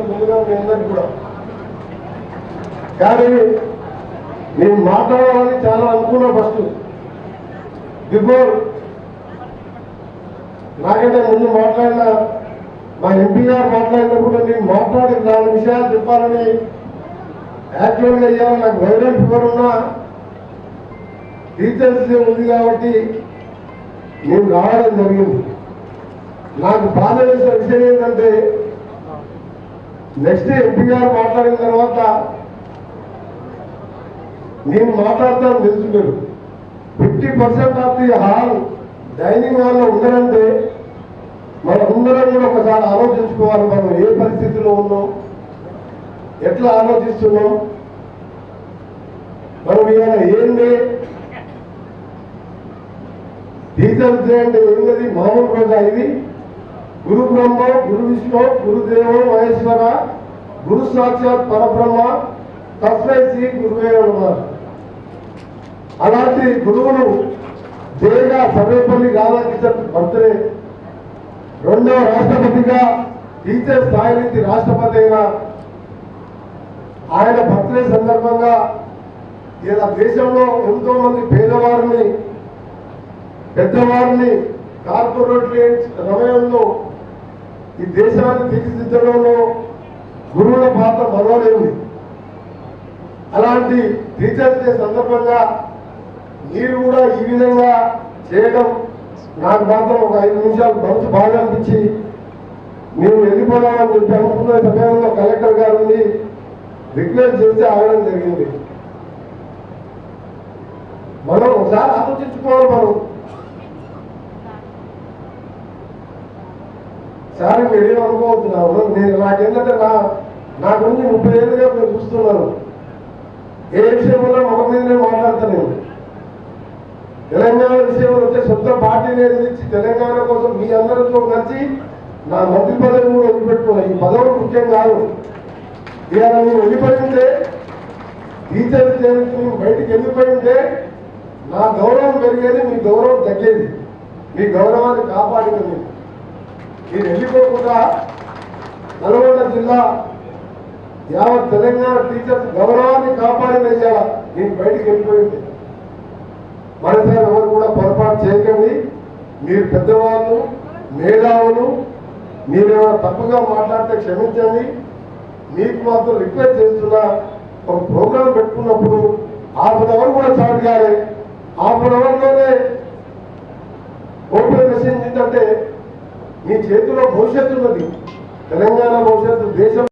ముందుగా మీ కూడా. కానీ నేను మాట్లాడాలని చాలా అనుకున్నా ఫస్ట్. బిఫోర్ నాకంటే ముందు మాట్లాడిన మా ఎంపీ గారు మాట్లాడినప్పుడు నేను మాట్లాడి నాలుగు విషయాలు చెప్పాలని యాక్చువల్గా అయ్యాలని నాకు వైరల్ ఫీవర్ ఉన్నా టీచర్స్ ఉంది కాబట్టి నేను రావడం జరిగింది. నాకు బాధ చేసిన విషయం ఏంటంటే నెక్స్ట్ ఎన్టీఆర్ మాట్లాడిన తర్వాత నేను మాట్లాడతాను తెలుసు మీరు fifty percent of the hall dining హాల్లో ఉండరంటే మనం అందరం కూడా ఒకసారి ఆలోచించుకోవాలి మనం ఏ పరిస్థితిలో ఉన్నాం ఎట్లా ఆలోచిస్తున్నాం. మనం ఇవాళ ఏంది? టీచర్స్ డే అంటే ఏంటది మామూలు రోజా ఇది. గురు బ్రహ్మ గురు విష్ణు గురుదేవో మహేశ్వర గురు సాక్షాత్ పరబ్రహ్మ తస్మై శ్రీ గురువే ఉన్నారు అలాంటి గురువులు జయగా సర్వేపల్లి రాధాకృష్ణ బర్త్డే రెండవ రాష్ట్రపతిగా టీచర్ స్థాయి నుంచి రాష్ట్రపతి అయిన ఆయన బర్త్డే సందర్భంగా ఇలా దేశంలో ఎంతో మంది పేదవారిని పెద్దవారిని కార్పొరేట్ రమయంలో ఈ దేశాన్ని తీర్చిదిద్దడంలో గురువుల పాత్ర మరవలేదు అలాంటి టీచర్స్ డే సందర్భంగా మీరు కూడా ఈ విధంగా చేయడం నాకు మాత్రం ఒక ఐదు నిమిషాలు మంచి బాగా అనిపించి నేను వెళ్ళిపోదామని చెప్పి అనుకున్న సమయంలో కలెక్టర్ గారిని రిక్వెస్ట్ చేస్తే ఆగడం జరిగింది. మనం ఒకసారి ఆలోచించుకోవాలి మనం. సార్ మీరు ఏమనుకోవద్దు నేను నాకేంటంటే నా నా గురించి ముప్పై ఏళ్ళుగా మీరు చూస్తున్నారు. ఏ విషయంలో ఒక మీదనే మాట్లాడతాను తెలంగాణ విషయంలో వచ్చే సొంత పార్టీని ఎదిరించి తెలంగాణ కోసం మీ అందరితో కలిసి నా మంత్రి పదవి కూడా వదిలిపెట్టుకున్నా. ఈ పదవులు ముఖ్యం కాదు. ఇవాళ నేను వెళ్ళిపోయింటే టీచర్ టీచర్స్ నేను బయటికి వెళ్ళిపోయి ఉంటే నా గౌరవం పెరిగేది మీ గౌరవం తగ్గేది. మీ గౌరవాన్ని కాపాడింది నేను మీరు వెళ్ళిపోకుండా నల్గొండ జిల్లా యావత్ తెలంగాణ టీచర్స్ గౌరవాన్ని కాపాడిన ఇవాళ నేను బయటికి వెళ్ళిపోయింది. మరోసారి ఎవరు కూడా పొరపాటు చేయకండి. మీరు పెద్దవాళ్ళు మేధావులు మీరు ఏమైనా తప్పుగా మాట్లాడితే క్షమించండి. మీకు మాత్రం రిక్వెస్ట్ చేస్తున్నా ఒక ప్రోగ్రాం పెట్టుకున్నప్పుడు హాఫ్ అన్ అవర్ కూడా చాటు కాలే హాఫ్ అన్ అవర్లోనే ఓపెన్ మెసేజ్ ఏంటంటే మీ చేతిలో భవిష్యత్తు ఉన్నది. తెలంగాణ భవిష్యత్తు దేశం